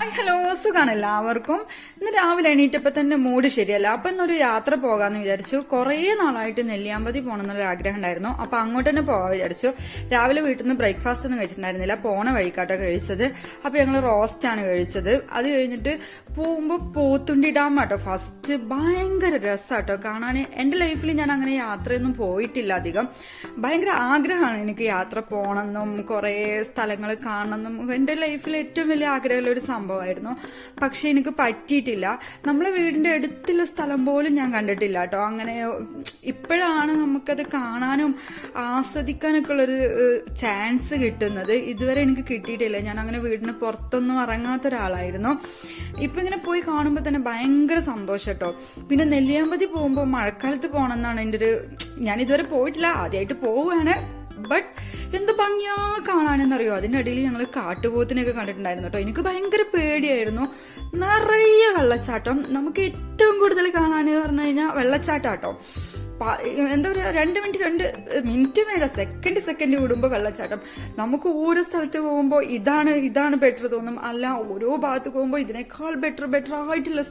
Hi hello. സുഖാണ് എല്ലാവർക്കും. ഇന്ന് രാവിലെ എണീറ്റപ്പോ തന്നെ മൂഡ് ശരിയല്ല. അപ്പൊ ഇന്നൊരു യാത്ര പോകാന്ന് വിചാരിച്ചു. കുറേ നാളായിട്ട് നെല്ലിയാമ്പതി പോകണം എന്നൊരു ആഗ്രഹം ഉണ്ടായിരുന്നു. അപ്പൊ അങ്ങോട്ട് തന്നെ പോകാൻ വിചാരിച്ചു. രാവിലെ വീട്ടിൽ നിന്ന് ബ്രേക്ക്ഫാസ്റ്റ് ഒന്നും കഴിച്ചിട്ടുണ്ടായിരുന്നില്ല. പോണ വഴിക്കാട്ടോ കഴിച്ചത്. അപ്പൊ ഞങ്ങൾ റോസ്റ്റ് ആണ് കഴിച്ചത്. അത് കഴിഞ്ഞിട്ട് പോകുമ്പോ പോത്തുണ്ടി ഡാം ആട്ടോ. ഫസ്റ്റ് ഭയങ്കര രസാട്ടോ. കാണാൻ എന്റെ ലൈഫിൽ ഞാൻ അങ്ങനെ യാത്രയൊന്നും പോയിട്ടില്ല അധികം. ഭയങ്കര ആഗ്രഹമാണ് എനിക്ക് യാത്ര പോകണമെന്നും കുറേ സ്ഥലങ്ങൾ കാണണമെന്നും. എന്റെ ലൈഫിൽ ഏറ്റവും വലിയ ആഗ്രഹമുള്ള ഒരു സംഭവമായിരുന്നു. പക്ഷെ എനിക്ക് പറ്റിയിട്ടില്ല. നമ്മളെ വീടിന്റെ അടുത്തുള്ള സ്ഥലം പോലും ഞാൻ കണ്ടിട്ടില്ല കേട്ടോ. അങ്ങനെ ഇപ്പോഴാണ് നമുക്കത് കാണാനും ആസ്വദിക്കാനൊക്കെ ഉള്ളൊരു ചാൻസ് കിട്ടുന്നത്. ഇതുവരെ എനിക്ക് കിട്ടിയിട്ടില്ല. ഞാൻ അങ്ങനെ വീടിന് പുറത്തൊന്നും ഇറങ്ങാത്ത ഒരാളായിരുന്നു. ഇപ്പൊ ഇങ്ങനെ പോയി കാണുമ്പോൾ തന്നെ ഭയങ്കര സന്തോഷം കേട്ടോ. പിന്നെ നെല്ലിയാമ്പതി പോകുമ്പോൾ മഴക്കാലത്ത് പോകണം എന്നാണ് എന്റെ ഒരു ഞാൻ ഇതുവരെ പോയിട്ടില്ല. ആദ്യമായിട്ട് പോവുകയാണ്. ബട്ട് എന്ത് ഭംഗിയാ കാണാനെന്നറിയോ? അതിനിടയിൽ ഞങ്ങൾ കാട്ടുപോത്തിനെയൊക്കെ കണ്ടിട്ടുണ്ടായിരുന്നു കേട്ടോ. എനിക്ക് ഭയങ്കര പേടിയായിരുന്നു. നിറയെ വെള്ളച്ചാട്ടം. നമുക്ക് ഏറ്റവും കൂടുതൽ കാണാൻ പറഞ്ഞു കഴിഞ്ഞാൽ വെള്ളച്ചാട്ടാട്ടോ. പ- എന്താ പറയുക രണ്ട് മിനിറ്റ് രണ്ട് മിനിറ്റ് വേണ്ട സെക്കൻഡ് സെക്കൻഡ് കൂടുമ്പോൾ വെള്ളച്ചാട്ടം. നമുക്ക് ഓരോ സ്ഥലത്ത് പോകുമ്പോൾ ഇതാണ് ഇതാണ് ബെറ്റർ തോന്നും. അല്ല ഓരോ ഭാഗത്ത് പോകുമ്പോൾ ഇതിനേക്കാൾ ബെറ്റർ ബെറ്റർ ആയിട്ടുള്ള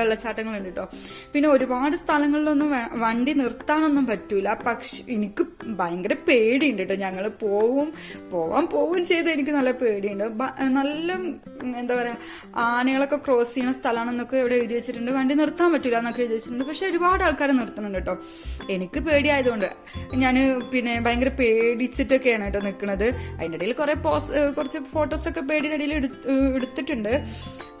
വെള്ളച്ചാട്ടങ്ങളുണ്ട് കേട്ടോ പിന്നെ ഒരുപാട് സ്ഥലങ്ങളിലൊന്നും വണ്ടി നിർത്താനൊന്നും പറ്റൂല. പക്ഷെ എനിക്ക് ഭയങ്കര പേടിയുണ്ട് കേട്ടോ ഞങ്ങൾ പോവും പോവാൻ പോവും ചെയ്ത് എനിക്ക് നല്ല പേടിയുണ്ട്. നല്ല എന്താ പറയാ ആനകളൊക്കെ ക്രോസ് ചെയ്യുന്ന സ്ഥലമാണെന്നൊക്കെ ഇവിടെ എഴുതി വെച്ചിട്ടുണ്ട്. വണ്ടി നിർത്താൻ പറ്റൂല എന്നൊക്കെ എഴുതി വെച്ചിട്ടുണ്ട്. പക്ഷെ ഒരുപാട് ആൾക്കാർ നിർത്തുന്നുണ്ട് കേട്ടോ. എനിക്ക് പേടിയായതുകൊണ്ട് ഞാൻ പിന്നെ ഭയങ്കര പേടിച്ചിട്ടൊക്കെയാണ് കേട്ടോ നിൽക്കുന്നത് അതിന്റെ ഇടയിൽ കുറെ പോസ് കുറച്ച് ഫോട്ടോസൊക്കെ പേടിയുടെ ഇടയിൽ എടുത്തിട്ടുണ്ട്.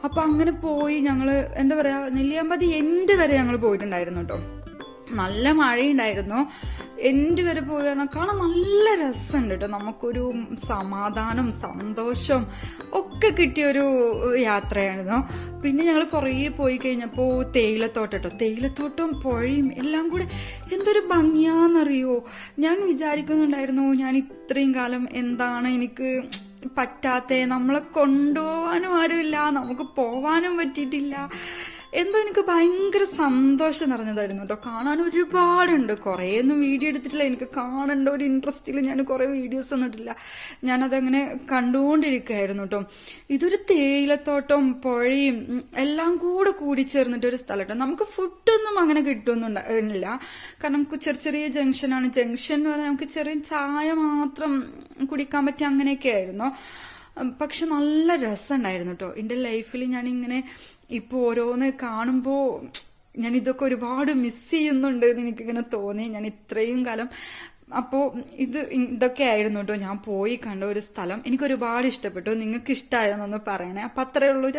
അപ്പൊ അങ്ങനെ പോയി ഞങ്ങൾ എന്താ പറയാ നെല്ലിയാമ്പതി എൻഡ് വരെ ഞങ്ങൾ പോയിട്ടുണ്ടായിരുന്നു കേട്ടോ. നല്ല മഴയുണ്ടായിരുന്നു. എന്റെ വരെ പോയതിനേക്കാളും നല്ല രസമുണ്ട് കേട്ടോ. നമുക്കൊരു സമാധാനം സന്തോഷം ഒക്കെ കിട്ടിയൊരു യാത്രയായിരുന്നു. പിന്നെ ഞങ്ങൾ കുറേ പോയി കഴിഞ്ഞപ്പോൾ തേയിലത്തോട്ടം കേട്ടോ. തേയിലത്തോട്ടം പുഴയും എല്ലാം കൂടെ എന്തൊരു ഭംഗിയാന്നറിയോ? ഞാൻ വിചാരിക്കുന്നുണ്ടായിരുന്നു ഞാൻ ഇത്രയും കാലം എന്താണ് എനിക്ക് പറ്റാത്ത? നമ്മളെ കൊണ്ടുപോകാനും ആരുമില്ല നമുക്ക് പോവാനും പറ്റിയിട്ടില്ല. എന്തോ എനിക്ക് ഭയങ്കര സന്തോഷം നിറഞ്ഞതായിരുന്നു കേട്ടോ. കാണാൻ ഒരുപാടുണ്ട്. കുറേയൊന്നും വീഡിയോ എടുത്തിട്ടില്ല. എനിക്ക് കാണേണ്ട ഒരു ഇൻട്രസ്റ്റിൽ ഞാൻ കുറേ വീഡിയോസ് ഒന്നും ഇട്ടില്ല ഞാനതങ്ങനെ കണ്ടുകൊണ്ടിരിക്കുകയായിരുന്നു കേട്ടോ. ഇതൊരു തേയിലത്തോട്ടം പുഴയും എല്ലാം കൂടെ കൂടി ചേർന്നിട്ട് ഒരു സ്ഥലം കേട്ടോ. നമുക്ക് ഫുഡൊന്നും അങ്ങനെ കിട്ടുമൊന്നുമില്ല കാരണം നമുക്ക് ചെറിയ ചെറിയ ജംഗ്ഷനാണ്. ജംഗ്ഷൻ എന്ന് പറഞ്ഞാൽ നമുക്ക് ചെറിയ ചായ മാത്രം കുടിക്കാൻ പറ്റിയ അങ്ങനെയൊക്കെ ആയിരുന്നു. പക്ഷെ നല്ല രസമുണ്ടായിരുന്നു കേട്ടോ. എന്റെ ലൈഫിൽ ഞാനിങ്ങനെ ഇപ്പോൾ ഓരോന്ന് കാണുമ്പോൾ ഞാൻ ഇതൊക്കെ ഒരുപാട് മിസ് ചെയ്യുന്നുണ്ട് എന്ന് എനിക്കിങ്ങനെ തോന്നി. ഞാൻ ഇത്രയും കാലം അപ്പോൾ ഇത് ഇതൊക്കെ ആയിരുന്നു കേട്ടോ. ഞാൻ പോയി കണ്ട ഒരു സ്ഥലം എനിക്ക് ഒരുപാട് ഇഷ്ടപ്പെട്ടു. നിങ്ങൾക്ക് ഇഷ്ടമായോ എന്നൊന്ന് പറയണേ. അപ്പം അത്രയേ ഉള്ളൂ.